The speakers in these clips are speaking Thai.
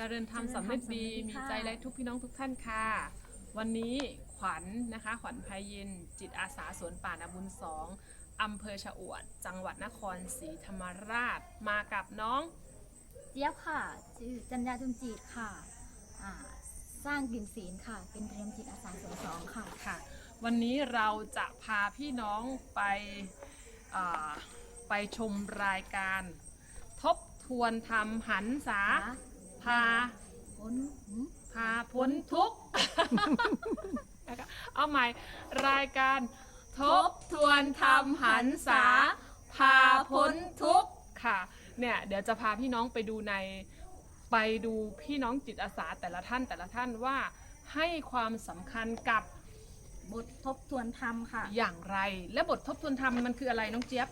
เจริญธรรมสำเร็จดี มีใจและทุกพี่น้องทุกท่านค่ะ วันนี้ขวัญนะคะ ขวัญภัยเย็น จิตอาสาสวนป่านาบุญสองอำเภอชะอวด จังหวัดนครศรีธรรมราช มากับน้อง เจี๊ยบค่ะชื่อจัญญาจุมจีตค่ะอ่าสร้างกลิ่นศีลค่ะ เป็นเทรมจิตอาสาสวนสองค่ะ ค่ะ วันนี้เราจะพาพี่น้องไปอ่าไปชมรายการ ทบทวนธรรมหันษา พาพ้นหืมพาพ้นทุกข์ นะคะเอาใหม่รายการทบทวนธรรมหันษา พาพ้นทุกข์ค่ะเนี่ยเดี๋ยวจะพาพี่น้องไปดูในไปดูพี่น้องจิตอาสาแต่ละท่านแต่ละท่านว่าให้ความสำคัญกับบททบทวนธรรมค่ะ อย่างไร และบททบทวนธรรมมันคืออะไรน้องเจี๊ยบ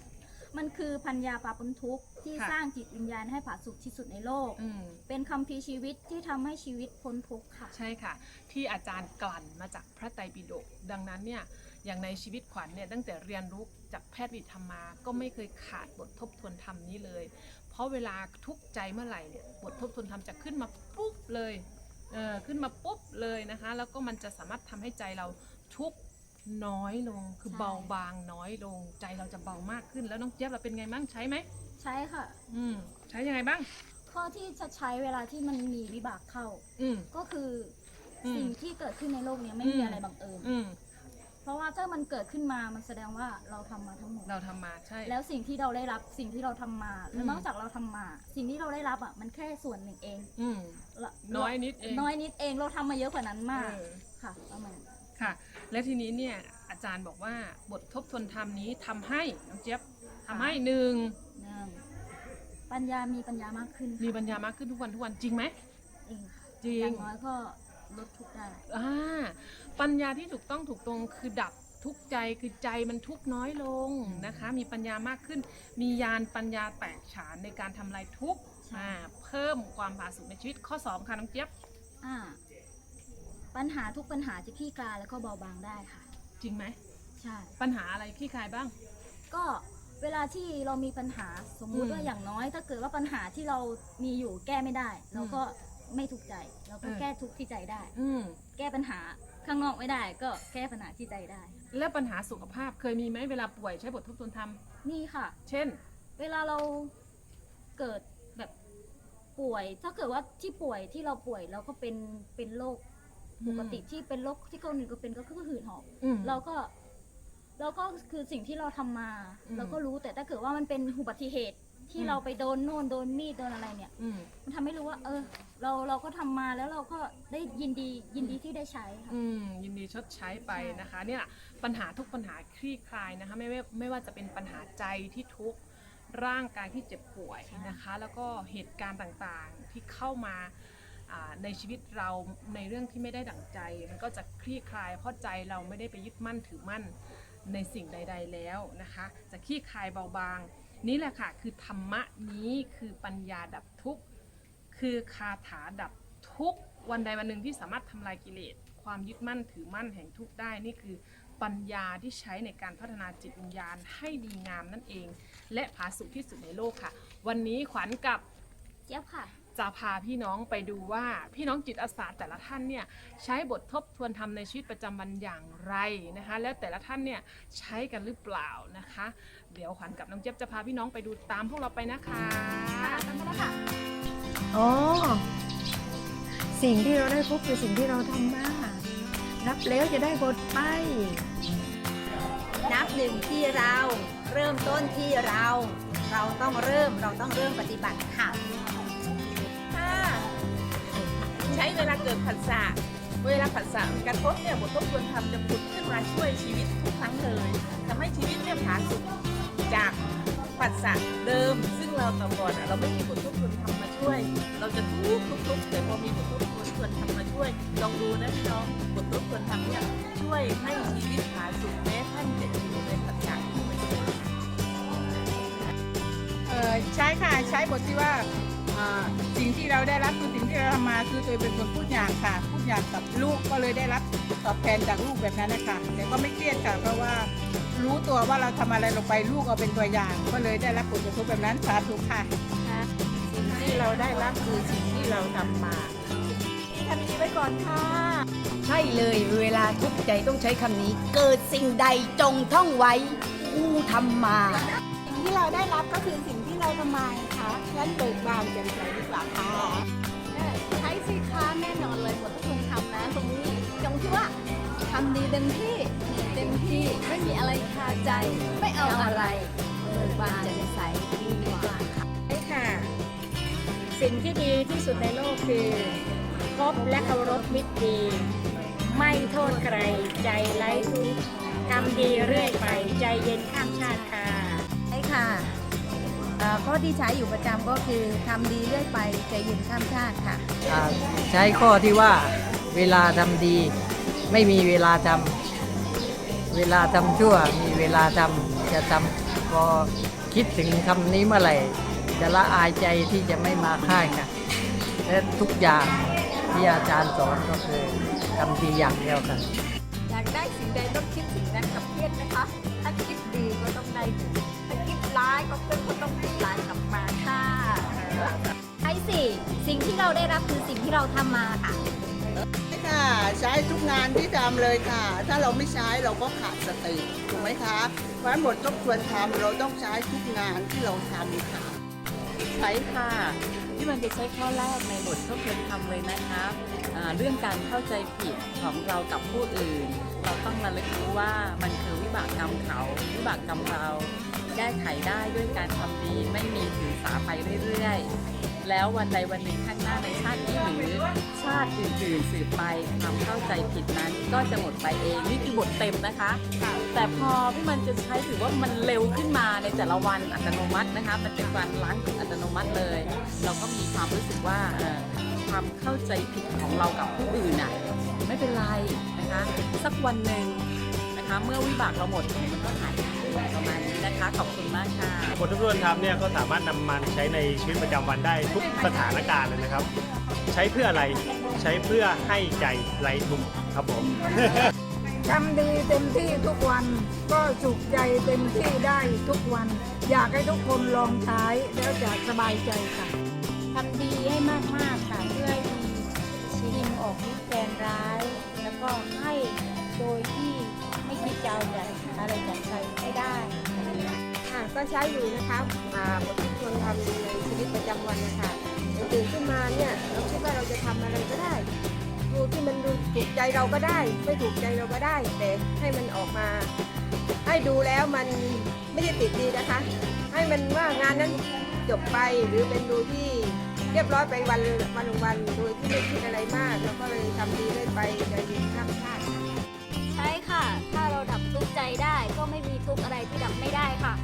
มันคือพัญญาปาปนทุกข์ที่ค่ะ สร้างจิตวิญญาณให้ผาสุกที่สุดในโลก อืม เป็นคำพีร์ชีวิตที่ทำให้ชีวิตพ้นทุกข์ค่ะ ใช่ค่ะ ที่อาจารย์กลั่นมาจากพระไตรปิฎกดังนั้นเนี่ยอย่างในชีวิตขวัญเนี่ยตั้งแต่เรียนรู้จากแพทย์วิธรรมมา ก็ไม่เคยขาดบททบทวนธรรมนี้เลย เพราะเวลาทุกข์ใจเมื่อไหร่เนี่ยบททบทวนธรรมจะขึ้นมาปุ๊บเลยเออขึ้นมาปุ๊บเลยนะคะ แล้วก็มันจะสามารถทำให้ใจเราทุกข์ น้อยลงคือใช่ เบาบางน้อยลง ใจเราจะเบามากขึ้นแล้วน้องเจี๊ยบเราเป็นไงบ้างใช้ไหมใช่ค่ะ อืมใช้ยังไงบ้าง ข้อที่จะใช้เวลาที่มันมีวิบากเข้า อืม ก็คืออมสิ่งที่เกิดขึ้นในโลกเนี้ไม่อืมีม อะไรบังเอิญ อืมเพราะว่าถ้ามันเกิดขึ้นมามันแสดงว่าเราทำมาทั้งหมด เราทำมาใช่ แล้วสิ่งที่เราได้รับสิ่งที่เราทำมาอืแล้วม นอกจากเราทำมา สิ่งที่เราได้รับอะมันแค่ส่วนหนึ่งเองอืมละน้อยนิดเอง น้อยนิดเองเราทำมาเยอะกว่านั้นมากเออ ค่ะประมาณนั้น ค่ะ และทีนี้เนี่ยอาจารย์บอกว่าบททบทวนธรรมนี้ทำให้น้องเจี๊ยบทำให้หนึ่งหนึ่งปัญญามีปัญญามากขึ้นมีปัญญามากขึ้นทุกวันทุกวันจริงไหมจริงค่ะจริอง ย่างน้อยก็ลดทุกข์ได้ อ่าปัญญาที่ถูกต้องถูกตรงคือดับทุกข์ใจคือใจมันทุกข์น้อยลงนะคะ มีปัญญามากขึ้น มียานปัญญาแตกฉานในการทำลายทุกข์อ่าเพิ่มความผาสุกในชีวิตข้อสองค่ะน้องเจี๊ยบ อ่า ปัญหาทุกปัญหาจะคลี่คลายแล้วก็เบาบางได้ค่ะ จริงไหม ใช่ ปัญหาอะไรขี้คลายบ้าง ก็เวลาที่เรามีปัญหาสมมุติอืมว่าอย่างน้อย ถ้าเกิดว่าปัญหาที่เรามีอยู่แก้ไม่ได้ เราก็ไม่ถูกใจ เราก็เออแก้ทุกข์ที่ใจได้ อืมแก้ปัญหาข้างนอกไม่ได้ ก็แก้ปัญหาที่ใจได้ แล้วปัญหาสุขภาพเคยมีไหมเวลาป่วยใช้บททบทวนธรรมนี่ค่ะ เช่น เวลาเราเกิดแบบป่วย ถ้าเกิดว่าที่ป่วยที่เราป่วยเราก็เป็นเป็นโรค ปกติที่เป็นโรคที่คนอื่นก็เป็นก็คือหืดหอบอืมเราก็เราก็คือสิ่งที่เราทำมาอืมเราก็รู้แต่ถ้าเกิดว่ามันเป็นอุบัติเหตุที่อืมเราไปโดนโน่นโดนมีดโดนอะไรเนี่ยอืมมันทำให้รู้ว่า เออ เราเราก็ทำมาแล้วเราก็ได้ยินดียินดีที่ได้ใช้ค่ะอืมยินดีชดใช้ไปใช่นะคะ เนี่ยปัญหาทุกปัญหาคลี่คลายนะคะ ไม่ไม่ไม่ว่าจะเป็นปัญหาใจที่ทุกข์ร่างกายที่เจ็บป่วยนะคะ แล้วก็เหตุการณ์ต่างๆที่เข้ามาอ่า ในชีวิตเราในเรื่องที่ไม่ได้ดั่งใจ มันก็จะคลี่คลายเพราะใจเราไม่ได้ไปยึดมั่นถือมั่นในสิ่งใด ๆแล้วนะคะ จะคลี่คลายเบาบาง นี่แหละค่ะคือธรรมะนี้คือปัญญาดับทุกข์คือคาถาดับทุกข์วันใดวันหนึ่งที่สามารถทำลายกิเลสความยึดมั่นถือมั่นแห่งทุกข์ได้นี่คือปัญญาที่ใช้ในการพัฒนาจิตวิญญาณให้ดีงามนั่นเอง และผาสุกที่สุดในโลกค่ะ วันนี้ขวัญกับเจี๊ยบค่ะ จะพาพี่น้องไปดูว่าพี่น้องจิตอาสาแต่ละท่านเนี่ยใช้บททบทวนธรรมในชีวิตประจำวันอย่างไรนะคะ แล้วแต่ละท่านเนี่ยใช้กันหรือเปล่านะคะ เดี๋ยวขวัญกับน้องเจี๊ยบจะพาพี่น้องไปดูตามพวกเราไปนะคะค่ะตั้งแต่ละค่ะอ๋อสิ่งที่เราได้พบคือสิ่งที่เราทำมารับแล้วจะได้บทไป นับหนึ่งที่เราเริ่มต้นที่เรา เราต้องเริ่มเราต้องเริ่มปฏิบัติค่ะถ้า ใช้เวลาเกิดผัสสะเวลาผัสสะกระทบเนี่ยบททบทวนธรรมจะผุดขึ้นมาช่วยชีวิตทุกครั้งเลยทำให้ชีวิตเนี่ยผาสุกจากผัสสะเดิม ซึ่งเราแต่ก่อนอะเราไม่มีบททบทวนธรรมมาช่วย เราจะทุกข์ทุกข์แต่พอมีบททบทวนธรรมมาช่วยลองดูนะพี่น้องบททบทวนธรรมเนี่ยช่วยให้ชีวิตผาสุกแม้ท่านจะอยู่ในผัสสะที่ไม่ดีเอ่อใช้ค่ะใช้บทที่ว่า อ่าสิ่งที่เราได้รับคือสิ่งที่เราทำมาคือตัวเป็นคนพูดอย่างค่ะ พูดอย่างกับลูกก็เลยได้รับตอบแทนจากลูกแบบนั้นนะคะแต่ก็ไม่เครียดค่ะ เพราะว่ารู้ตัวว่าเราทำอะไรลงไปลูกเอาเป็นตัวอย่าง ก็เลยได้รับผลกระทบแบบนั้นสาธุค่ะสิ่งที่ที่เราได้รับคือสิ่งที่เราทำมาทำดีไว้ก่อนค่ะ ใช่เลยเวลาทุกข์ใจต้องใช้คำนี้ เกิดสิ่งใดจงท่องไว้อู้ทำมา สิ่งที่เราได้รับก็คือสิ่ง ที่เราทำมาไงคะงั้นเบิกบานแจ่มใสดีกว่าค่ะใช้สิค้าแน่นอนเลยหมดทุกคนทำนะตรงนี้ตรงที่ว่าทำดีเต็มที่เต็มที่ไม่มีอะไรคาใจ ไม่เอาอะไรเบิกบานแจ่มใสดีกว่าค่ะใช่ค่ะ สิ่งที่ดีที่สุดในโลกคือคบและเคารพมิตรดี ไม่โทษใครใจไร้ทุกข์ทำดีเรื่อยไปใจเย็นข้ามชาติค่ะใช่ค่ะเอ่อ ข้อที่ใช้อยู่ประจำก็คือทำดีเรื่อยไปใจเย็นข้ามชาติค่ะ อ่าใช้ข้อที่ว่าเวลาทำดี ไม่มีเวลาทำเวลาทำชั่ว มีเวลาทำจะทำพอคิดถึงคำนี้เมื่อไหร่ จะละอายใจที่จะไม่มาค่ายค่ะและทุกอย่างที่อาจารย์สอนก็คือทำดีอย่างเดียวค่ะ อยากได้สิ่งใดต้องคิดสิ่งนั้นกับเพียรนะคะ ถ้าคิดดีก็ต้องได้ดีถ้าคิดร้าย ก็เป็นก็ต้องคิดร้ายกลับมาค่ะใช่สิสิ่งที่เราได้รับคือสิ่งที่เราทำมาค่ะ ค่ะ ใช้ทุกงานที่ทำเลยค่ะ ถ้าเราไม่ใช้เราก็ขาดสติถูกไหมคะเพราะฉะนั้นบททบทวนทำเราต้องใช้ทุกงานที่เราทำค่ะ ใช้ค่ะที่มันจะใช้ข้อแรกในบททบทวนธรรมเลยนะคะอ่าเรื่องการเข้าใจผิดของเรากับผู้อื่น เราต้องระลึกรู้ว่ามันคือวิบากกรรมเขา วิบากกรรมเรา แก้ไขได้ด้วยการทำดีไม่มีถือสาไปเรื่อยๆ แล้ววันใดวันหนึ่งข้างหน้าในชาตินี้หรือ ชาติอื่นๆสืบไปความเข้าใจผิดนั้นก็จะหมดไปเองนี่คือบทเต็มนะคะ แต่พอพี่มันจะใช้ถือว่ามันเร็วขึ้นมาในแต่ละวันอัตโนมัตินะคะ มันเป็นการล้างอัตโนมัติเลย เราก็มีความรู้สึกว่าความเข้าใจผิดของเรากับผู้อื่นน่ะไม่เป็นไรนะคะ สักวันหนึ่งนะคะ เมื่อวิบากเราหมดมันก็หายไป มาณนี้นะคะ ขอบคุณมากค่ะบททบทวนธรรมเนี่ยก็สามารถนำมาใช้ในชีวิตประจำวันได้ทุกสถานการณ์เลยนะครับ ใช้เพื่ออะไรใช้เพื่อให้ใจไร้ทุกข์ครับผม ทำดีเต็มที่ทุกวันก็สุขใจเต็มที่ได้ทุกวัน อยากให้ทุกคนลองใช้แล้วจะสบายใจค่ะ ทำดีให้มาก ๆ ค่ะ เพื่อให้มีชีวิตออกฤทธิ์แกนร้าย แล้วก็ให้โดยที่ไม่คิดจะเอาอย่าง อะไรจากใครไม่ได้ค่ะก็ใช้อยู่นะคะอ่าบทที่ควรทำในชีวิตประจำวันนะคะตื่นขึ้นมาเนี่ยเราคิดว่าเราจะทำอะไรก็ได้ดูที่มันดูถูกใจเราก็ได้ ไม่ถูกใจเราก็ได้ แต่ให้มันออกมา ให้ดูแล้วมันไม่ได้ติดดีนะคะ ให้มันว่างานนั้นจบไปหรือเป็นดูที่เรียบร้อยไปวันวันวันโดยที่ไม่คิดอะไรมากเราก็เลยทำดีเรื่อยไปใจเย็นข้ามชาติใช่ค่ะถ้าเรา ใจได้ก็ไม่มีทุกข์อะไรที่ดับไม่ได้ค่ะ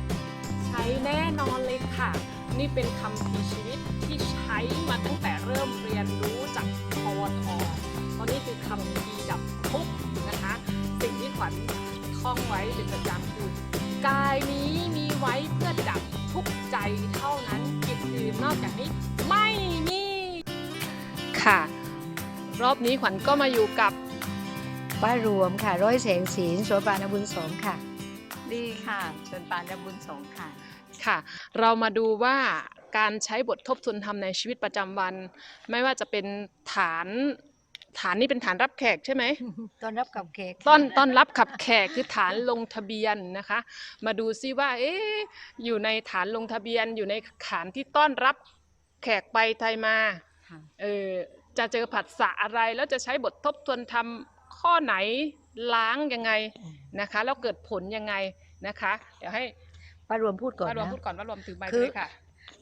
ใช้แน่นอนเลยค่ะ นี่เป็นคำพีร์ชีวิตที่ใช้มาตั้งแต่เริ่มเรียนรู้จากพวทตอนนี้คือคำพีร์ดับทุกข์นะคะ สิ่งที่ขวัญท่องไว้เป็นประจำคือกายนี้มีไว้เพื่อดับทุกข์ใจเท่านั้นกิจอื่นนอกจากนี้ไม่มีค่ะ รอบนี้ขวัญก็มาอยู่กับ ป้ารวมค่ะ ร้อยแสงศีลโสปานบุญสมค่ะ ดีค่ะเชิญปานยบุญสงฆ์ค่ะ ค่ะ เรามาดูว่าการใช้บททบทวนธรรมในชีวิตประจำวัน ไม่ว่าจะเป็นฐานฐานนี้เป็นฐานรับแขกใช่ไหมตอนรับกับเค้กต้อนต้อนรับขับแขกคือฐานลงทะเบียนนะคะ มาดูซิว่า เอ๊ะอยู่ในฐานลงทะเบียน อยู่ในฐานที่ต้อนรับแขกไปไทยมาค่ะเออจะเจอผัสสะอะไรแล้วจะใช้บททบทวนธรรม ข้อไหนล้างยังไงนะคะ แล้วเกิดผลยังไงนะคะ เดี๋ยวให้ป้ารวมพูดก่อนป้ารวมนะ พูดก่อนป้ารวมถือไมค์คือด้วยค่ะ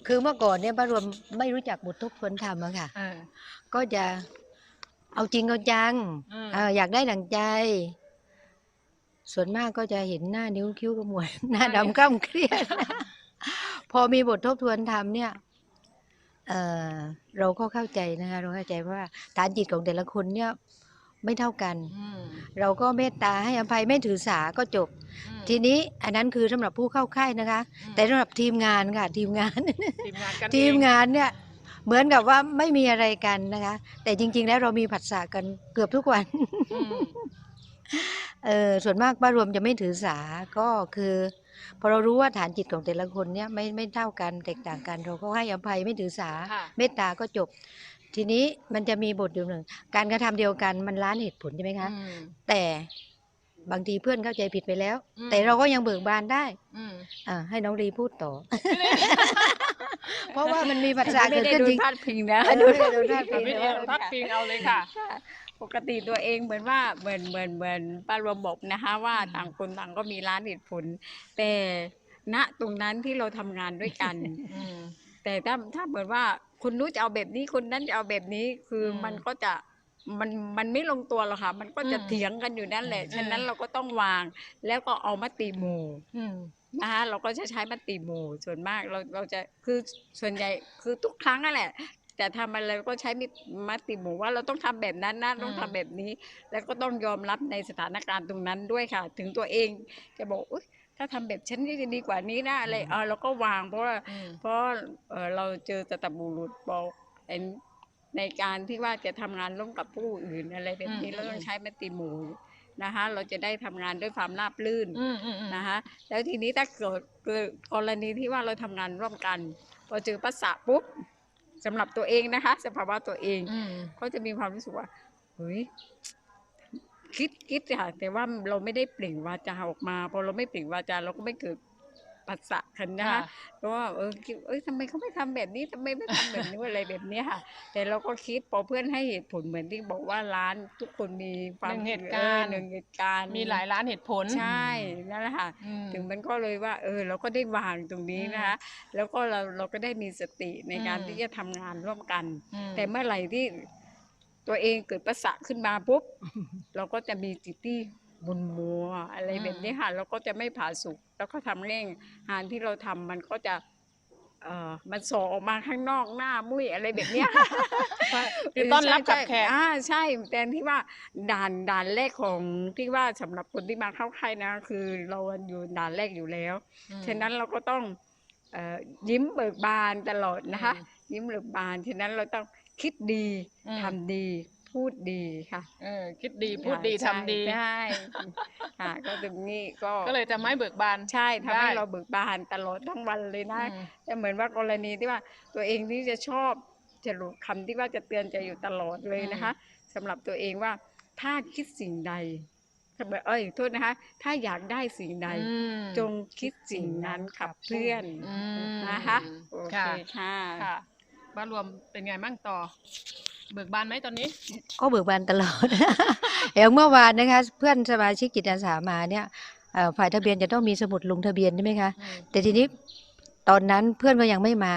คือเมื่อก่อนเนี่ยป้ารวมไม่รู้จักบททบทวนธรรมอะค่ะ เออ ก็จะเอาจริงเอาจังอืม เอ่ออยากได้ดั่งใจ ส่วนมากก็จะเห็นหน้านิ้วคิ้วขมวด หน้าดำก้ำเครียด พอมีบททบทวนธรรมเนี่ยเอ่อเราก็เข้าใจนะคะ เราเข้าใจว่าฐานจิตของแต่ละคนเนี่ย ไม่เท่ากันอืมเราก็เมตตาให้อภัยไม่ถือสาก็จบอืมทีนี้อันนั้นคือสำหรับผู้เข้าค่ายนะคะอืมแต่สำหรับทีมงานค่ะทีมงานทีมงานกันทีมเองงานเนี่ยเหมือนกับว่าไม่มีอะไรกันนะคะ แต่จริง ๆ แล้วเรามีผัสสะกันเกือบทุกวันอืมเออส่วนมากป้ารวมจะไม่ถือสาก็คือพอเรารู้ว่าฐานจิตของแต่ละคนเนี่ยไม่ไม่เท่ากันแตกต่างกัน เราก็ให้อภัยไม่ถือสาค่ะเมตตาก็จบ ทีนี้มันจะมีบทอยู่หนึ่ง การกระทำเดียวกันมันล้านเหตุผลใช่ไหมคะอืมแต่บางทีเพื่อนเข้าใจผิดไปแล้วอืมแต่เราก็ยังเบิกบานได้อืมอ่าให้น้องรีพูดต่อ เพราะว่ามันมีภาษาไม่เกิดได้ขึ้นโดจรินงพาดพิงนะไม่ได้โดนพาดพิงพี่เดียวพักพิงเอาเลยค่ะ ปกติตัวเองเหมือนว่าเหมือนเหมือนเหมือนป้ารวมบอกนะคะว่าต่างคนต่างก็มีร้านเหตุผล แต่ณตรงนั้นที่เราทำงานด้วยกันอืม แต่ถ้าถ้าเหมือนว่าคนนู้นจะเอาแบบนี้คนนั้นจะเอาแบบนี้คืออมมันก็จะมันมันไม่ลงตัวหรอกค่ะ มันก็จะอืมเถียงกันอยู่นั่นแหละอืมฉะนั้นเราก็ต้องวาง แล้วก็เอามติหมู่ อืม นะคะเราก็จะใช้มติหมู่ส่วนมากเราเราจะคือส่วนใหญ่คือทุกครั้งนั่นแหละ แต่ทำอะไรเราก็ใช้มิมติหมู่ว่าเราต้องทำแบบนั้นนะต้องทำแบบนี้ แล้วก็ต้องยอมรับในสถานการณ์ตรงนั้นด้วยค่ะ ถึงตัวเองจะบอกอุ๊ย ถ้าทำแบบฉันนี่จะดีกว่านี้นะอะไรเออเราก็วางเพราะว่าอืมเพราะเอ่อเราเจอตตบุรุษบอกไอ้ในการที่ว่าจะทำงานร่วมกับผู้อื่นอะไรแบบนี้อืมเราต้ออืงมใช้มติหมู่นะคะเราจะได้ทำงานด้วยความราบรื่นอืมอืมอืมนะคะแล้วทีนี้ถ้าเกิดเกิดกรณีที่ว่าเราทำงานร่วมกันพอเจอภาษาปุ๊บสำหรับตัวเองนะคะ สภาวะตัวเองอืมก็จะมีความรู้สึกว่าเฮ้ย คิดคิดค่ะแต่ว่าเราไม่ได้เปล่งวาจาออกมาพอเราไม่เปล่งวาจาเราก็ไม่เกิดปัสสะกันนะคะค่ะเพราะว่าเออคิดเอ้ยทำไมเขาไม่ทำแบบนี้ทำไมไม่ทำแบบนี้อะไรแบบเนี้ยค่ะ แต่เราก็คิดพอเพื่อนให้เหตุผลเหมือนที่บอกว่าร้านทุกคนมีความหนึ่งเหตุการณ์เออหนึ่งเหตุการณ์มีหลายร้านเหตุผลใช่นั่นแหละค่ะอืมถึงมันก็เลยว่า เออ เราก็ได้วางตรงนี้นะคะ แล้วก็เราเราก็ได้มีสติในการอืมที่จะทำงานร่วมกันอืมแต่เมื่อไหร่ที่ ตัวเองเกิดประสะขึ้นมาปุ๊บ เราก็จะมีจิตที่บุญมัวอะไรแบบนี้ค่ะเราก็จะไม่ผาสุกแล้วก็ทำเร่งงานที่เราทำมันก็จะเอ่อมันส่อออกมาข้างนอกหน้ามุ้ยอะไรแบบเนี้ยคือต้อนรับกับแขกอ่าใช่แต่ที่ว่าด่านด่านแรกของที่ว่าสำหรับคนที่มาเข้าค่ายนะ คือเราอยู่ด่านแรกอยู่แล้วอืมฉะนั้นเราก็ต้องเอ่อยิ้มเบิกบานตลอดนะคะอืมยิ้มเบิกบานฉะนั้นเราต้อง คิดดีอืม ทำดีพูดดีค่ะเออคิดดีพูดดีใช่ทำดีใช่ค่ะก็ตรงนี้ก็ก็เลยจะไม่เบิกบาน ใช่ทำให้ได้ เราเบิกบานตลอดทั้งวันเลยนะ อืมแต่เหมือนว่ากรณีที่ว่าตัวเองที่จะชอบจะรู้คำที่ว่าจะเตือนใจอยู่ตลอดเลยนะคะสำหรับตัวเองว่าถ้าคิดสิ่งใดเอ้ยโทษนะคะ ถ้าอยากได้สิ่งใด อืมจงคิดสิ่งนั้นขับเคลื่อนอืมนะคะโอเคค่ะ ค่ะ ค่ะ บ้านรวมเป็นไงมั่งต่อ เบิกบานไหมตอนนี้ ก็เบิกบานตลอดอย่างเมื่อวานนะคะ เพื่อนสมาชิกจิตอาสามาเนี่ยเอ่อฝ่ายทะเบียนจะต้องมีสมุดลงทะเบียนใช่ไหมคะอืมแต่ทีนี้ตอนนั้นเพื่อนก็ยังไม่มา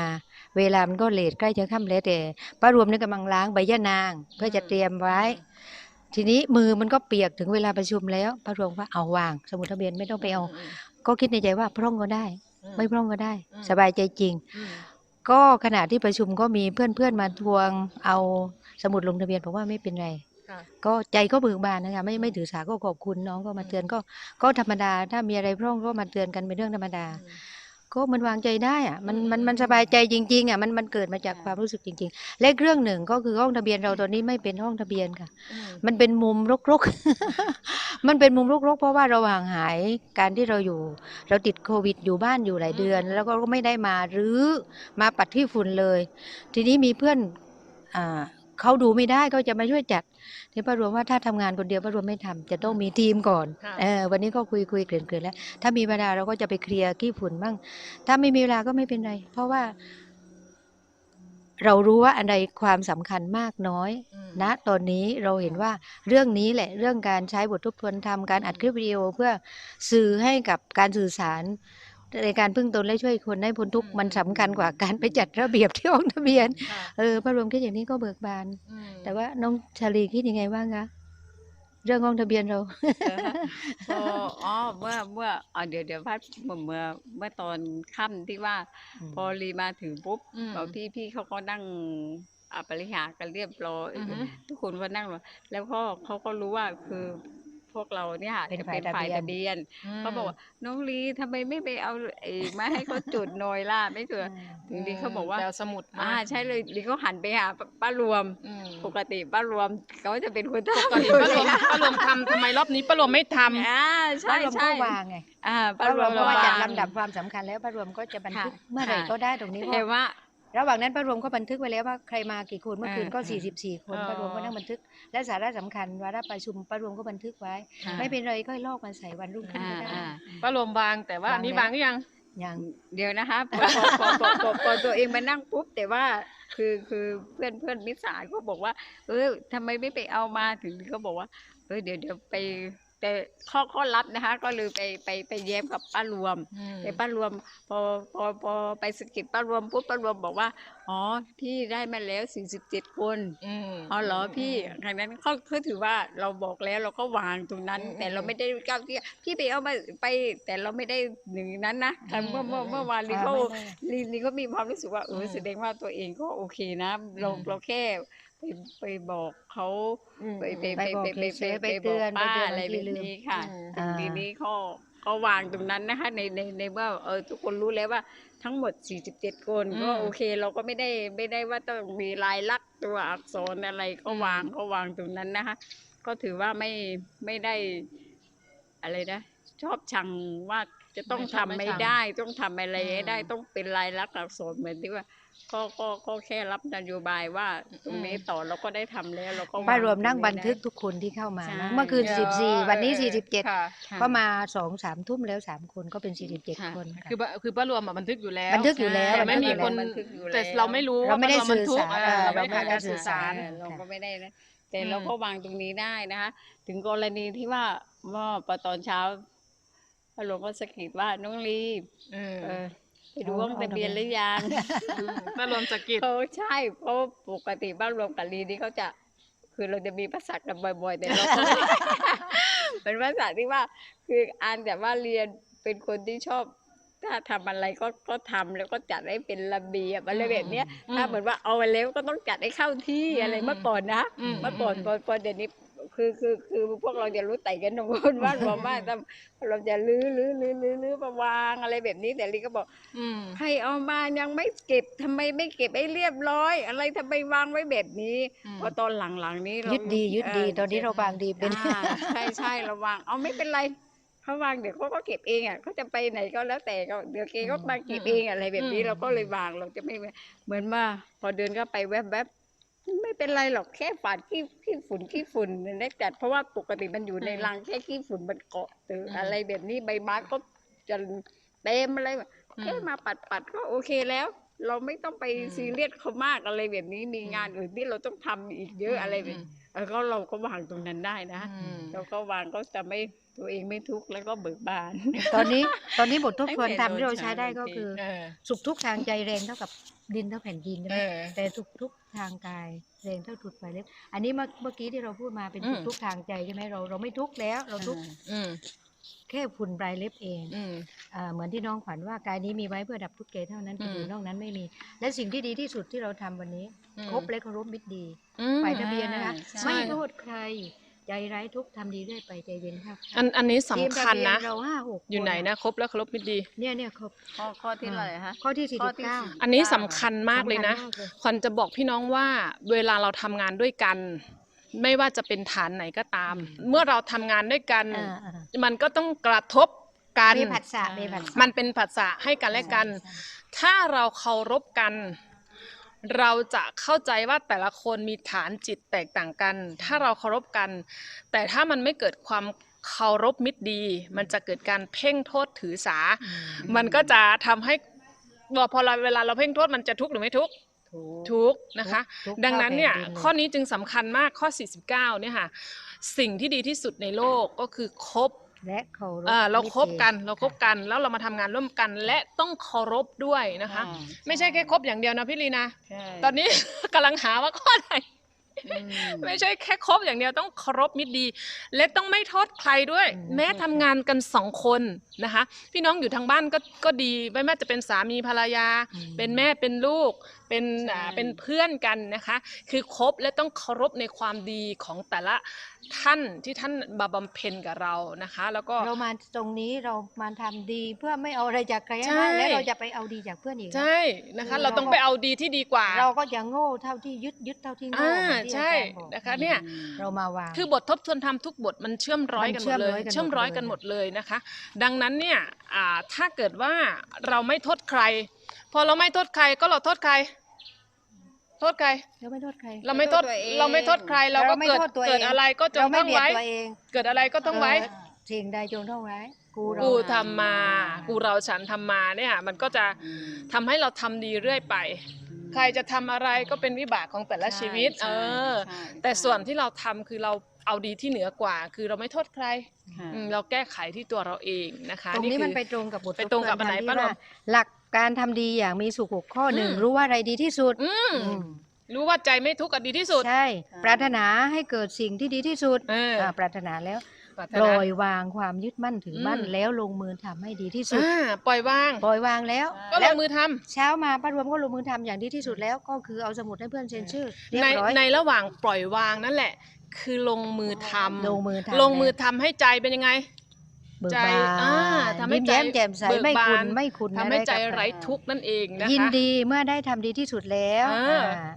เวลามันก็เลทใกล้จะค่ำแล้วแต่ป้ารวมนี่กำลังล้างใบยะนาง เพื่อจะเตรียมไว้ ทีนี้มือมันก็เปียกถึงเวลาประชุมแล้วป้ารวมว่าเอาวาง สมุดทะเบียนไม่ต้องไปเอามก็คิดในใจว่าพร่องก็ได้อืมไม่พร่องก็ได้อืมสบายใจจริงอืม ก็ขณะที่ประชุมก็มีเพื่อนๆมาทวงเอาสมุดลงทะเบียนผมว่าไม่เป็นไรค่ะก็ใจก็เบิกบานนะคะไม่ไม่ถือสาก็ขอบคุณน้องก็มาเตือนก็ก็ธรรมดา ถ้ามีอะไรพร่องก็มาเตือนกันเป็นเรื่องธรรมดา ก็มันวางใจได้อะมันมันมันสบายใจจริง ๆอะมันมันเกิดมาจากความรู้สึกจริง ๆ และอีกเรื่องหนึ่งก็คือห้องทะเบียนเราตอนนี้ไม่เป็นห้องทะเบียนค่ะอืมมันเป็นมุมรกๆ มันเป็นมุมรกๆ เพราะว่าเราห่างหายการที่เราอยู่ เราติดโควิดอยู่บ้านอยู่หลายเดือน แล้วก็ไม่ได้มาหรือมาปัดที่ฝุ่นเลย ทีนี้มีเพื่อนอ่า เขาดูไม่ได้เขาจะมาช่วยจัดที่ป้ารวมว่าถ้าทำงานคนเดียวป้ารวมไม่ทำจะต้องมีทีมก่อนค่ะเออวันนี้ก็คุยคุยเกลื่อนๆแล้ว ถ้ามีเวลาเราก็จะไปเคลียร์ขี้ฝุ่นบ้างถ้าไม่มีเวลาก็ไม่เป็นไร เพราะว่า เรารู้ว่าอันใดความสำคัญมากน้อยอืมณตอนนี้เราเห็นว่าเรื่องนี้แหละ เรื่องการใช้บททบทวนธรรมการอัดคลิปวิดีโอเพื่อสื่อให้กับการสื่อสาร ในการพึ่งตนและช่วยคนให้พ้นทุกข์มันสำคัญกว่าการไปจัดระเบียบที่ห้องทะเบียนค่ะเออพระรวมคิดอย่างนี้ก็เบิกบานอืมแต่ว่าน้องชาลีคิดยังไงบ้างคะเรื่องห้องทะเบียนเราพออ๋อเมื่อเมื่ออ๋อเดี๋ยวเดี๋ยวพัดเมื่อเมื่อเมื่อตอนค่ำที่ว่า พอรีมาถึงปุ๊บอืมเอ่อพี่พี่เขาก็นั่งอ่าบริหารกันเรียบร้อยอือฮึทุกคนก็นั่งรอแล้วก็เขาก็รู้ว่าคือ พวกเราเนี่ยค่ะเป็นจะฝ่ายเป็นฝ่ายทะทะเบีเบียยนนเขาบอกว่าน้องลีทำไมไม่ไปเอาเอกมาให้เขาจุดหน่อยล่ะไม่ถูกถึงดีเขาบอกว่าแต่สมุดมาอ่าใช่เลยลีเขาหันไปหาป้ารวม อืมปกติป้ารวมเขาจะเป็นคนปทำกติป้ารวมป้ารวมทำทำไมรอบนี้ป้ารวมไม่ทำ อ่าใช่ป้ารวมใช่ก็วางไงอ่าป้ารวมเพราะว่าจัดงลำดับความสำคัญแล้วป้ารวมก็จะบันทึกค่ะ เมื่อไหร่ค่ะก็ได้ตรงนี้เพแต่ราะว่า ระหว่างนั้นป้ารวมก็บันทึกไว้แล้วว่าใครมากี่คนเมื่อคืนก็อ่า44 คนอ๋อป้ารวมก็นั่งบันทึก และสาระสำคัญวาระประชุมป้ารวมก็บันทึกไว้ค่ะไม่เป็นไรก็ลอกมาใส่วันรุ่งขึ้นอ่าก็ได้อ่าป้ารวมวางแต่ว่าอันนี้วางหรือยังอย่างเดี๋ยวนะคะพอพอพอพอพอตัวเองมานั่งปุ๊บแต่ว่าคือคือเพื่อนเพื่อนมิตรสหายก็บอกว่า เออทำไมไม่ไปเอามาถึงเขาบอกว่าเออเดี๋ยวเดี๋ยวไป แต่ข้อข้อรับนะคะ ก็เลยไปไปไปแย้มกับป้ารวมแต่ป้ารวมพอพอพอไปสะกิดป้ารวมปุ๊บป้ารวมบอกว่าอ๋อพี่ได้มาแล้ว47คนอืมอ๋อเหรอพี่ดังนั้นเขาเขาถือว่าเราบอกแล้วเราก็วางตรงนั้นอืมแต่เราไม่ได้ก้าวที่พี่ไปเอามาไป แต่เราไม่ได้หนึ่งนั้นนะแต่เมื่อเมื่อเมื่อวานนี้เขาอ่าไม่ได้ลีลีก็มีความรู้สึกว่าเอออมแสดงว่าตัวเองก็โอเคนะเราอืมเราแค่ ไปไปบอกเขาอืมไปไปไปไปบอกไปไปเฉยๆไปไปบเตือกอนไปป้าเตือนอะไรบางแบทีบลืมนี้ค่ะอ่าทีนี้เขาเขาวางตรงนั้นนะคะในในในเมื่อเออทุกคนรู้แล้วว่าทั้งหมด 47 คนก็อืมโอเคเราก็ไม่ได้ไม่ได้ว่าต้องมีลายลักษณ์ตัวอักษรอะไรก็วางก็วางตรงนั้นนะคะ ก็ถือว่าไม่ไม่ได้อะไรนะชอบชังว่าจะต้องไม่ชทำอบไม่ไม่ชังได้ ต้องทำอะไรให้ได้อืมต้องเป็นลายลักษณ์อักษรเหมือนที่ว่า ก็ก็ก็แค่รับนโยบายว่า ตรงนี้อืมต่อเราก็ได้ทำแล้วเราก็ป้ารวมนั่งตไบันทึกได้ทุกคนที่เข้ามาใช่นะเมื่อคืน14 วันนี้ 47 ค่ะค่ะก็มาสองสามทุ่มแล้วสามคนก็เป็น ค่ะ47 คนค่ะ คือป้าคือป้ารวมอะบันทึกอยู่แล้ว บันทึกอยู่แล้วแต่ไม่มีคน บันทึกอยู่แล้วแต่เราไม่รู้เราไม่ได้ว่ป้วบันทึกสื่อสารเออเราเราไม่ไม่ได้ได้สื่สื่ออสาสารรเราก็ไม่ได้นะแต่อืมเราก็วางตรงนี้ได้นะคะ ถึงกรณีที่ว่าว่าพอตอนเช้าพระหลวงก็สะกิดว่าน้องลีเออ เออ ไปดูห้องทะเบียนหรือยังป้ารวมสกิจเขาใช่เพราะปกติบ้านรวมกับลีนี่เขาจะ คือเราจะมีภาษากันบ่อยๆแต่เราก็ไม่เป็นภาษาที่ว่า คืออ่านแต่ว่าเรียนเป็นคนที่ชอบ ถ้าทำอะไรก็ก็ทำแล้วก็จัดให้เป็นระเบียบอะไรแบบเนี้ย อืมถ้าเหมือนว่าเอาไปแล้วก็ต้องจัดให้เข้าที่อืมอะไรเมื่อก่อนนะ อืมเมื่อก่อนอืมพอพอเดี๋ยวนี้ คือคือคือพวกเราจะรู้ไต่กันตรงคนว่ารวมว่าแต่เราจะลื้อลื้อลื้อลื้อลื้อมาวางอะไรแบบนี้แต่ลีก็บอกอืมใครเอามายังไม่เก็บทำไมไม่เก็บให้เรียบร้อย อะไรทำไมวางไว้แบบนี้อืมพอตอนหลังๆนี้เรายึดดียึดดีเตอนนี้เราวางดีเป็นอ่าใช่ใช่เราวางเอาไม่เป็นไรเขาวางเดี๋ยวเขาก็เก็บเองอะเขาจะไปไหนก็แล้วแต่ก็เดี๋ยวเกก็มาเก็บเองอะไรแบบนี้อืมเราก็เลยวางเราจะไม่เหมือนว่าพอเดินก็ไปแวบๆบ ไม่เป็นไรหรอกแค่ฝาดขี้ขี้ฝุ่นขี้ฝุ่นเล็กจัดเพราะว่าปกติมันอยู่ในรังแค่ขี้ฝุ่นมันเกาะหรืออะไรแบบนี้ใบไม้ก็จะเต็มอะไรแบบอืมแค่มาปัดปัดๆก็โอเคแล้ว เราไม่ต้องไปอืมซีเรียสเขามากอะไรแบบนี้มีอืมงานอื่นที่เราต้องทำอีกเยอะอะไรแบบเออก็เราก็วางตรงนั้นได้นะอืมเราก็วางก็จะไม่ตัวเองไม่ทุกข์แล้วก็เบิกบาน ตอนนี้ตอนนี้บททบทวนให้ธรรมเป็นที่เราโดยใช้ได้ใช้ก็บางทีคือเออสุขทุกข์ทางใจแรงเท่ากับดินเท่าแผ่นดินใช่ไหมเออแต่สุขทุกข์ ทางกายแรงเท่าถุดไฟเล็บ อันนี้เมื่อเมื่อกี้ที่เราพูดมาเป็นอืมสุขทุกข์ทางใจใช่ไหมเราเราไม่ทุกข์แล้ว เราทุกข์อืมแค่ฝุ่นปลายเล็บเองอืมอ่าเหมือนที่น้องขวัญว่ากายนี้มีไว้เพื่อดับทุกข์แก่เท่านั้นอืมคนอื่นนอกนั้นไม่มี และสิ่งที่ดีที่สุดที่เราทำวันนี้อืมคบและเคารพมิตรดีอืมฝ่ายทะเบียนนะคะใช่ไม่โทษใคร ใจร้ายทุกข์ทำดีเรื่อยไปใจเย็นครับอันอันนี้สำทีมทคัญเบียนะเราห้าหกอยู่ไหนนะครบแล้วเคารพมิตรดี เนี่ยเนี่ยครบข้อข้อที่อะไรฮะ ข้อที่สี่ข้อสิบที่ เก้าสี่อันนี้สำคัญมากเลยนะ สำคัญมากเลย ขวัญจะบอกพี่น้องว่าเวลาเราทำงานด้วยกัน ไม่ว่าจะเป็นฐานไหนก็ตาม เมื่อเราทำงานด้วยกันอ่าอ่ามันก็ต้องกระทบกัน มีผัสสะมีผัสสะ มันเป็นผัสสะให้กันและกันใช่ถ้าเราเคารพกัน เราจะเข้าใจว่าแต่ละคนมีฐานจิตแตกต่างกัน ถ้าเราเคารพกัน แต่ถ้ามันไม่เกิดความเคารพมิตรดี มันจะเกิดการเพ่งโทษถือสา มันก็จะทำให้ว่าพอเราเวลาเราเพ่งโทษมันจะทุกข์หรือไม่ทุกข์ถูกทุกข์นะคะทุกข์ดังนั้นเนี่ยข้อแผ่นดินเลยข้อนี้จึงสำคัญมากข้อ 49เนี่ยค่ะสิ่งที่ดีที่สุดในโลกก็คือคบ และเคารพเอ่อเรามิตคบกันองเราคบกันแล้วเรามาทำงานร่วมกัน และต้องเคารพด้วยนะคะ อ่าไม่ใช่แค่คบอย่างเดียวนะพี่ลีนะใช่ตอนนี้ กำลังหาว่าข้อไหนไม่ใช่แค่คบอย่างเดียวต้องเคารพมิตรดี และต้องไม่โทษใครด้วย อืม แม้ทำงานกันสองคนนะคะ พี่น้องอยู่ทางบ้านก็ก็ดีไม่ว่าจะเป็นสามีภรรยาเป็นแม่เป็นลูกเป็นอ่าเป็นเพื่อนกันนะคะ คือคบและต้องเคารพในความดีของแต่ละท่านที่ท่านมาบำเพ็ญกับเรานะคะ แล้วก็ เรามาตรงนี้เรามาทำดีเพื่อไม่เอาอะไรจากใครใช่ นะและเราจะไปเอาดีจากเพื่อนอีกนะ ใช่นะคะคือเราต้องเราก็ไปเอาดีที่ดีกว่าเราก็จะโง่เท่าที่ยึดยึดเท่าที่โง่อ่าเหมือนที่ใช่อาจารย์บอกนะคะเนี่ย เรามาวาง คือบททบทวนธรรมทุกบทมันเชื่อมร้อยกันหมดเลย มันเชื่เชื่ออมมร้ร้ออยยกักันนหหมมดดเลเลยยนะคะ ดังนั้นเนี่ยอ่าถ้าเกิดว่าเราไม่โทษใครพอเราไม่โทษใครก็เราโทษใคร โทษใคร เราไม่โทษใคร เราไม่โทษ เราโทษตัวเองเราไม่โทษใคร เราก็เราไม่เกิดโทษตัวเองเกิดอะไรก็จงเราไม่ต้องเบียดไว้ตัวเองเกิดอะไรก็ต้องไว้เสิ่งใดจงต้องไว้ กูเรากูทำมา กูเราฉันทำมาเนี่ย มันก็จะทำให้เราทำดีเรื่อยไป ใครจะทำอะไรก็เป็นวิบากของแต่ละชีวิต เออ แต่ส่วนที่เราทำคือเราเอาดีที่เหนือกว่า คือเราไม่โทษใครอืมเราแก้ไขที่ตัวเราเองนะคะ ตรงนี้คือมันไปตรงกับบทไปตรงกับอันไหนทบทวป้าที่นวลว่าหลัก การทำดีอย่างมีสุขหกข้อหนึ่งอืม รู้ว่าอะไรดีที่สุดอืมอืมรู้ว่าใจไม่ทุกข์อะดีที่สุด ใช่ปรารถนาให้เกิดสิ่งที่ดีที่สุดเอออ่าปรารถนาแล้วปรารถปล่นาอยวางความยึดมั่นถือมั่นอืม แล้วลงมือทำให้ดีที่สุด อ่าปล่อยวาง ปล่อยวางแล้ว ก็ลแล้วงมือทำเช้ามาป้ารวมก็ลงมือทำอย่างดีที่สุดแล้ว ก็คือเอาสมุดให้เพื่อนเซ็นชื่อเรียในบร้อยในระหว่างปล่อยวางนั่นแหละ คือลงมือทำลงมือทำลงมือทำให้ใจเป็นยังไงเบิกใจบานอ่าทำให้ยิ้มใจแย้มแจ่มใสเบิกไม่บาคุณนไม่คุณทำให้ใจอะกับไร้ทุกข์นั่นเองนะคะ ยินดีเมื่อได้ทำดีที่สุดแล้วอ่า อ่า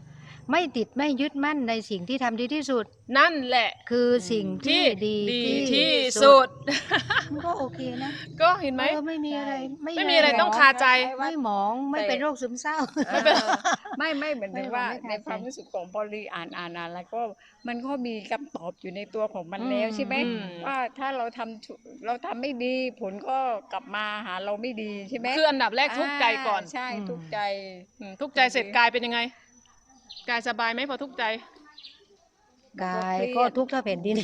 ไม่ติดไม่ยึดมั่นในสิ่งที่ทำดีที่สุด นั่นแหละ คือสิ่งที่ที่ดีดีที่ที่สุด มันก็โอเคนะก็เห็นไหม เออไม่มีอะไรไม่มีอะไรต้องคาใจ ไม่หมองไม่เป็นโรคซึมเศร้า ไม่เป็นไม่ไม่เหมือนไม่ถึงว่าว่า ไม่ในคาใจ ความรู้สึกของพอลีอ่านอ่านอ่านแล้วก็มันก็มีคำตอบอยู่ในตัวของมันอืมแล้วใช่ไหมอืม ว่าถ้าเราทำชุเราทำไม่ดี ผลก็กลับมาหาเราไม่ดีใช่ไหมคืออันดับแรกทุกข์ใจก่อนาใช่อืมทุกข์ใจ อืมทุกข์ใจเสร็จกายเป็นยังไง กายสบายไหมพอทุกข์ใจ กายก็ทุกข์เท่าแผ่นดิน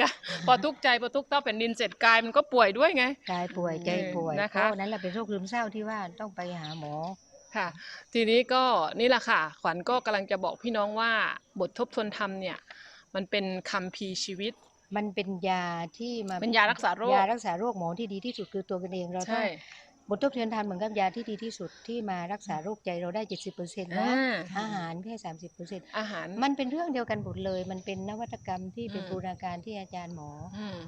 กายพอทุกข์ใจพอทุกข์เท่าแผ่นดินเสร็จกายมันก็ป่วยด้วยไง กายป่วยใจป่วยนะคะก็นั้นแหละเป็นโรคซึมเศร้าที่ว่าต้องไปหาหมอค่ะทีนี้ก็นี่แหละค่ะ ขวัญก็กำลังจะบอกพี่น้องว่าบททบทวนธรรมเนี่ย มันเป็นคำพีร์ชีวิต มันเป็นยาที่มาเป็นยารักษาโรคยารักษาโรคหมอที่ดีที่สุดคือตัวกันเองเราต้อใช่ง บททบทวนทานเหมือนกับยาที่ดีที่สุดที่มารักษาโรคใจเราได้เจ็ดสิบเปอร์เซ็นต์นะอ่าอาหารแค่สามสิบเปอร์เซ็นต์อาหารมันเป็นเรื่องเดียวกันหมดเลย มันเป็นนวัตกรรมที่เป็นอืมบูรณาการที่อาจารย์หมออืม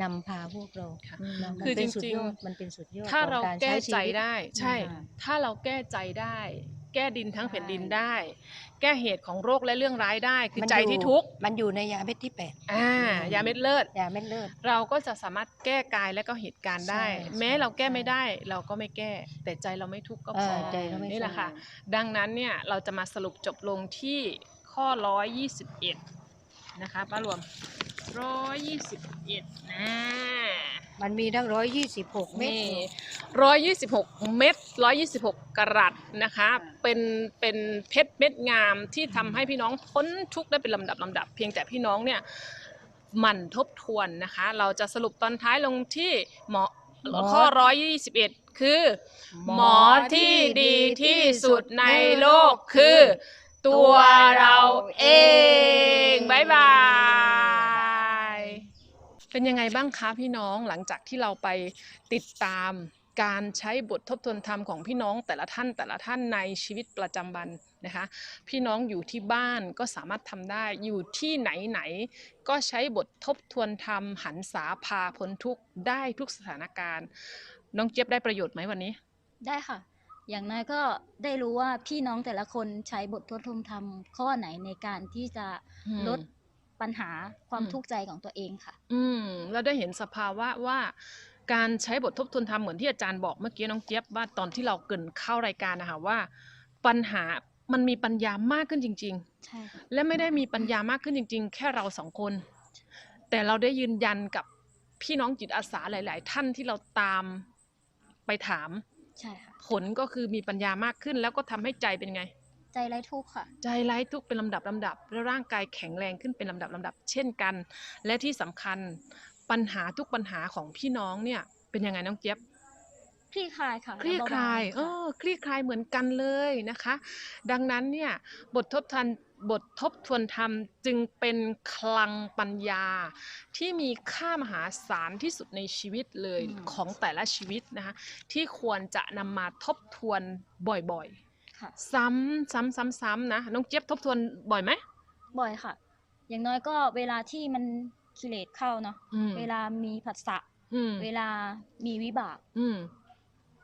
นำพาพวกเราค่ะนะมันคือเป็นจริงๆสุดยอดมันเป็นสุดยอดถ้าของเราการแก้ใช้ชีใจวิตได้ ใช่อืมถ้าเราแก้ใจได้ แก้ดินทั้งแผ่นดินได้ แก้เหตุของโรคและเรื่องร้ายได้ คือใจที่ทุกข์มันอยู่ในยาเม็ดที่แปดอ่ายาเม็ดเลือดยาเม็ดเลือดเราก็จะสามารถแก้กายและก็เหตุการณ์ได้ใช่แม้เราแก้ใช่ไม่ได้เราก็ไม่แก้ แต่ใจเราไม่ทุกข์ก็เอพออใจเราไม่นี่แหละทุกข์ค่ะ ดังนั้นเนี่ยเราจะมาสรุปจบลงที่ข้อ121นะคะป้ารวม121นะ มันมีทั้งร้อยยี่สิบหกเม็ด นี่ร้อยยี่สิบหกเม็ดร้อยยี่สิบหกกรัตนะคะ เป็นเป็นเพชรเม็ดงามที่ทำให้พี่น้องพ้นทุกข์ได้เป็นลำดับลำดับ เพียงแต่พี่น้องเนี่ยหมั่นทบทวนนะคะ เราจะสรุปตอนท้ายลงที่หมอหมอ ข้อร้อยยี่สิบเอ็ดคือ หมอที่ดีที่สุดในโลกคือ ตัวเราเองบายบาย เป็นยังไงบ้างคะพี่น้องหลังจากที่เราไปติดตามการใช้บททบทวนธรรมของพี่น้องแต่ละท่านแต่ละท่านในชีวิตประจำวันนะคะ พี่น้องอยู่ที่บ้านก็สามารถทำได้อยู่ที่ไหนไหน ก็ใช้บททบทวนธรรม หันษาพาพ้นทุกข์ได้ทุกสถานการณ์ น้องเจี๊ยบได้ประโยชน์ไหมวันนี้ ได้ค่ะ อย่างน้อยก็ได้รู้ว่าพี่น้องแต่ละคนใช้บททดลองทำข้อไหนในการที่จะลด ปัญหาความอืมทุกข์ใจของตัวเองค่ะ อืมเราได้เห็นสภาวะว่าการใช้บททบทวนธรรมเหมือนที่อาจารย์บอกเมื่อกี้น้องเจี๊ยบว่าตอนที่เราเกรินเข้ารายการนะคะว่า ปัญหามันมีปัญญามากขึ้นจริงใช่ค่ะๆและไม่ได้มีปัญญามากขึ้นจริง ๆ แค่เราสองคน แต่เราได้ยืนยันกับพี่น้องจิตอาสาหลาย ๆ ท่านที่เราตามไปถาม ใช่ค่ะผลก็คือมีปัญญามากขึ้นแล้วก็ทำให้ใจเป็นไง ใจไร้ทุกข์ค่ะ ใจไร้ทุกข์เป็นลำดับลำดับ แล้วร่างกายแข็งแรงขึ้นเป็นลำดับลำดับ เช่นกัน และที่สำคัญปัญหาทุกปัญหาของพี่น้องเนี่ยเป็นยังไงน้องเจี๊ยบคลี่คลายค่ะคลี่คลายเบเอๆค่ะอคลี่คลายเหมือนกันเลยนะคะ ดังนั้นเนี่ยบททบทวนบททบทวนธรรมจึงเป็นคลังปัญญา ที่มีค่ามหาศาลที่สุดในชีวิตเลยอืมของแต่ละชีวิตนะคะที่ควรจะนำมาทบทวนบ่อย ค่ะๆซ้ำซ้ำซ้ำซ้ำนะน้องเจี๊ยบทบทวนบ่อยไหม บ่อยค่ะ อย่างน้อยก็เวลาที่มันกิเลสเข้าเนาะอืม เวลามีผัสสะอืมเวลามีวิบาก อืม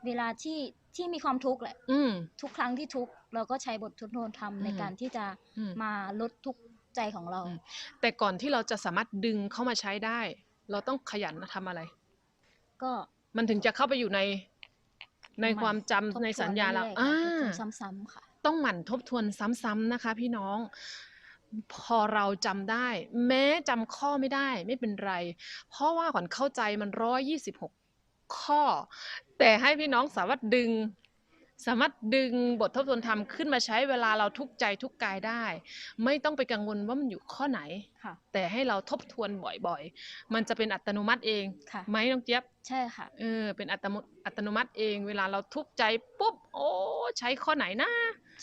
เวลาที่ที่มีความทุกข์แหละ อืม ทุกครั้งที่ทุกข์เราก็ใช้บททดลองธรรมอืมในการที่จะอืม มาลดทุกข์ใจของเรา อืม แต่ก่อนที่เราจะสามารถดึงเข้ามาใช้ได้ เราต้องขยันทำอะไร ก็มันถึงจะเข้าไปอยู่ใน ในหมั่นความจำทบทวนในสัญญาเราเรื่อยๆอ่า ค่ะทบทวนซ้ำๆค่ะ ต้องหมั่นทบทวนซ้ำๆนะคะ พี่น้อง พอเราจำได้ แม้จำข้อไม่ได้ไม่เป็นไร เพราะว่าขวัญเข้าใจมันร้อยยี่สิบหกข้อ แต่ให้พี่น้องสามารถดึง สามารถดึงบททบทวนธรรมขึ้นมาใช้เวลาเราทุกข์ใจทุกข์กายได้ ไม่ต้องไปกังวลว่ามันอยู่ข้อไหนค่ะแต่ให้เราทบทวนบ่อยๆ มันจะเป็นอัตโนมัติเองค่ะไหมน้องเจี๊ยบใช่ค่ะเออเป็นอัตโนอัตโนมัติเอง เวลาเราทุกข์ใจปุ๊บโอ้ใช้ข้อไหนนะ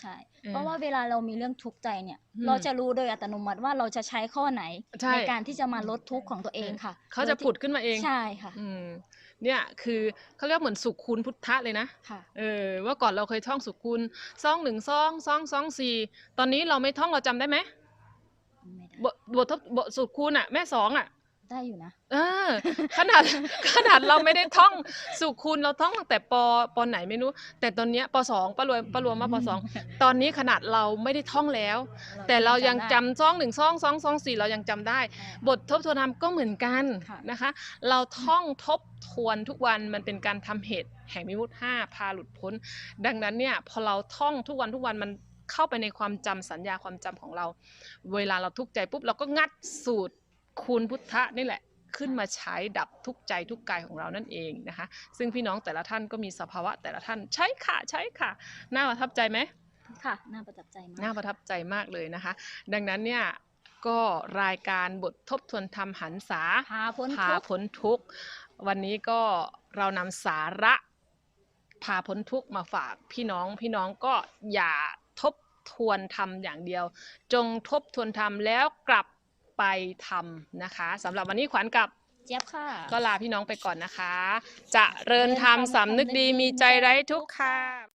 ใช่เออเพราะว่าเวลาเรามีเรื่องทุกข์ใจเนี่ยอืมเราจะรู้โดยอัตโนมัติว่าเราจะใช้ข้อไหนใช่การที่จะมาลดทุกข์ของตัวเองค่ะ เขาจะโยที่ผุดขึ้นมาเองใช่ค่ะอืม เนี่ยคือเขาเรียกเหมือนสุขคูณพุทธะเลยนะค่ะ เออว่าก่อนเราเคยท่องสุขคูณซองหนึ่งซองซองซองสี่ตอนนี้เราไม่ท่องเราจำได้ไหมไม่ได้บทบททบบทสุขคูณอะแม่สองอะ ได้อยู่นะ เออ ขนาดขนาดเราไม่ได้ท่องสุขคูณเราท่องตั้งแต่ปปไหนไม่รู้ แต่ตอนเนี้ยปสองปรวมปรวมมาปสองตอนนี้ขนาดเราไม่ได้ท่องแล้ว แต่เรายังจำซ่องหนึ่งซ่องสองซ่องสี่เรายังจำได้ บททบทวนธรรมก็เหมือนกันค่ะนะคะ เราท่องทบทวนทุกวันมันเป็นการทำเหตุแห่งมิมุติห้าพาหลุดพ้น ดังนั้นเนี่ยพอเราท่องทุกวันทุกวันมันเข้าไปในความจำสัญญาความจำของเรา เวลาเราทุกข์ใจปุ๊บเราก็งัดสูตร คูณพุทธะนี่แหละขึ้นมาใช้ดับทุกข์ใจทุกข์กายของเรานั่นเองนะคะ ซึ่งพี่น้องแต่ละท่านก็มีสภาวะแต่ละท่านใช่ค่ะใช่ค่ะ น่าประทับใจไหมค่ะน่าประทับใจมากน่าประทับใจมากเลยนะคะ ดังนั้นเนี่ยก็รายการบททบทวนธรรมหันษาพาพ้นพาทุกข์พ้นทุกข์วันนี้ก็เรานำสาระพาพ้นทุกข์มาฝากพี่น้องพี่น้องก็อย่าทบทวนทำอย่างเดียว จงทบทวนทำแล้วกลับ ไปทำนะคะสำหรับวันนี้ขวัญกับเจี๊ยบค่ะ ก็ลาพี่น้องไปก่อนนะคะ จะเริญธรรมสำนึกดีมีใจไร้ทุกข์ค่ะ